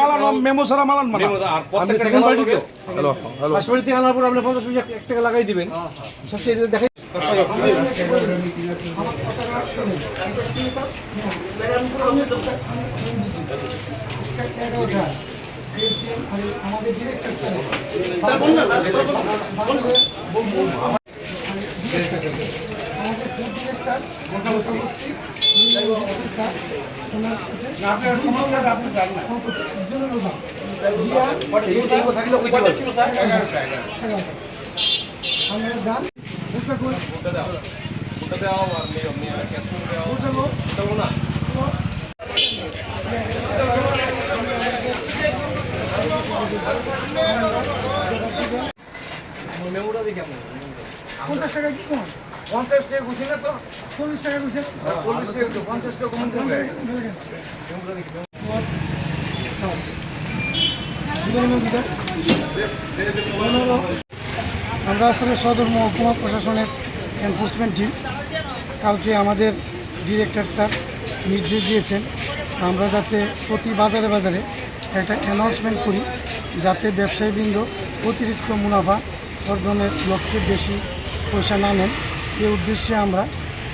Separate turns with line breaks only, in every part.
Malan মেমো সারা মালান মালান
আর প্রত্যেকটা সেকেন্ড পার্টি তো।
হ্যালো হ্যালো
ফার্স্ট পার্টি থেকে আনার পর আপনি পঞ্চাশ পয়সা এক টাকা লাগাই দিবেন। সবচেয়ে এটা দেখাই
আমাদের ডিরেক্টর স্যার আমাদের ফুড ডিরেক্টর উপস্থিত স্যার ওনার কাছে জরুরি রোজা দিয়া
থাকলে ওই দিবেন
এগারোটা আমরা যান বুঝতে করে বুঝতে গো পঞ্চাশ টাকা কি কমান
পঞ্চাশ টাকা গুছি না তো
চল্লিশ টাকা গুছেন
চল্লিশ টাকা পঞ্চাশ টাকা কমন
আমরা আসলে সদর মহকুমা প্রশাসনের এনফোর্সমেন্ট টিম কালকে আমাদের ডিরেক্টর স্যার নির্দেশ দিয়েছেন আমরা যাতে প্রতি বাজারে বাজারে একটা অ্যানাউন্সমেন্ট করি যাতে ব্যবসায়ীবৃন্দ অতিরিক্ত মুনাফা অর্জনের লক্ষ্যে বেশি পয়সা না নেন। এই উদ্দেশ্যে আমরা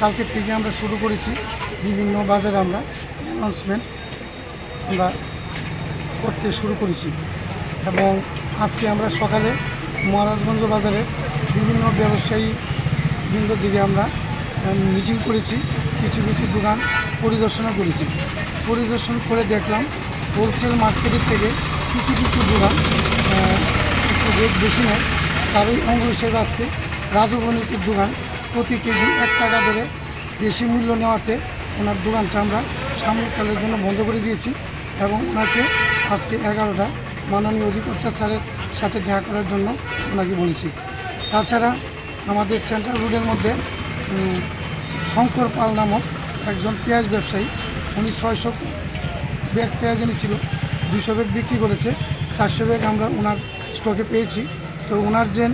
কালকের থেকে আমরা শুরু করেছি বিভিন্ন বাজারে আমরা অ্যানাউন্সমেন্ট আমরা করতে শুরু করেছি। এবং আজকে আমরা সকালে মহারাজগঞ্জ বাজারে বিভিন্ন ব্যবসায়ী বৃন্দ দিকে আমরা মিটিং করেছি, কিছু কিছু দোকান পরিদর্শনও করেছি। পরিদর্শন করে দেখলাম হোলসেল মার্কেটের থেকে কিছু কিছু দোকান একটু রেট বেশি নেয়। তারই অঙ্গ হিসেবে আজকে রাজু বণিকের দোকান প্রতি কেজি এক টাকা ধরে বেশি মূল্য নেওয়াতে ওনার দোকানটা আমরা সাময়িককালের জন্য বন্ধ করে দিয়েছি এবং ওনাকে আজকে এগারোটা মাননীয় অধিকর্তা স্যারের সাথে দেখা করার জন্য ওনাকে বলেছি। তাছাড়া আমাদের সেন্ট্রাল রোডের মধ্যে শঙ্কর পাল নামক একজন পেঁয়াজ ব্যবসায়ী, উনি ছয়শো ব্যাগ পেঁয়াজ এনেছিল, দুশো ব্যাগ বিক্রি করেছে, চারশো ব্যাগ আমরা ওনার স্টকে পেয়েছি। তো ওনার যে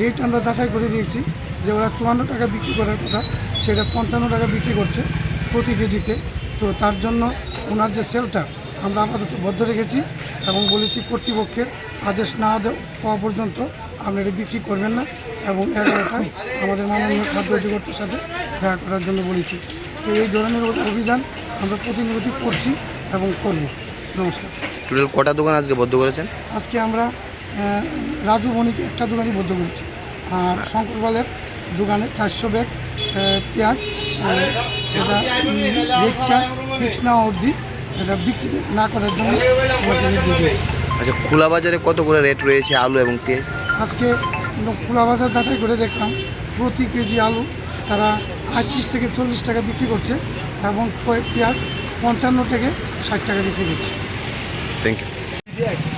রেট আমরা যাচাই করে দিয়েছি যে ওরা চুয়ান্ন টাকা বিক্রি করার কথা সেটা পঞ্চান্ন টাকা বিক্রি করছে প্রতি কেজিতে। তো তার জন্য ওনার যে সেলটা আমরা আপাতত বদ্ধ রেখেছি এবং বলেছি কর্তৃপক্ষের আদেশ না পাওয়া পর্যন্ত আপনি এটা বিক্রি করবেন না এবং এগারোটায় আমাদের মাননীয় খাদ্য অধিকর্তার সাথে দেখা করার জন্য বলেছি। তো এই ধরনের অভিযান আমরা প্রতিনিয়ত করছি এবং করব। নমস্কার।
টোটাল কটা দোকান আজকে বদ্ধ করেছেন?
আজকে আমরা রাজু বণিক একটা দোকানই বদ্ধ করেছি। আর শঙ্করপালের দোকানে চারশো ব্যাগ পেঁয়াজ সেটা রেটটা ফিক্স না অবধি এটা বিক্রি না করার জন্য
আচ্ছা খোলা বাজারে কত করে রেট রয়েছে আলু এবং পেঁয়াজ?
আজকে খোলা বাজার যাচাই করে দেখলাম প্রতি কেজি আলু তারা আটত্রিশ থেকে চল্লিশ টাকা বিক্রি করছে এবং পেঁয়াজ পঞ্চান্ন থেকে ষাট টাকা বিক্রি করছে।
Thank you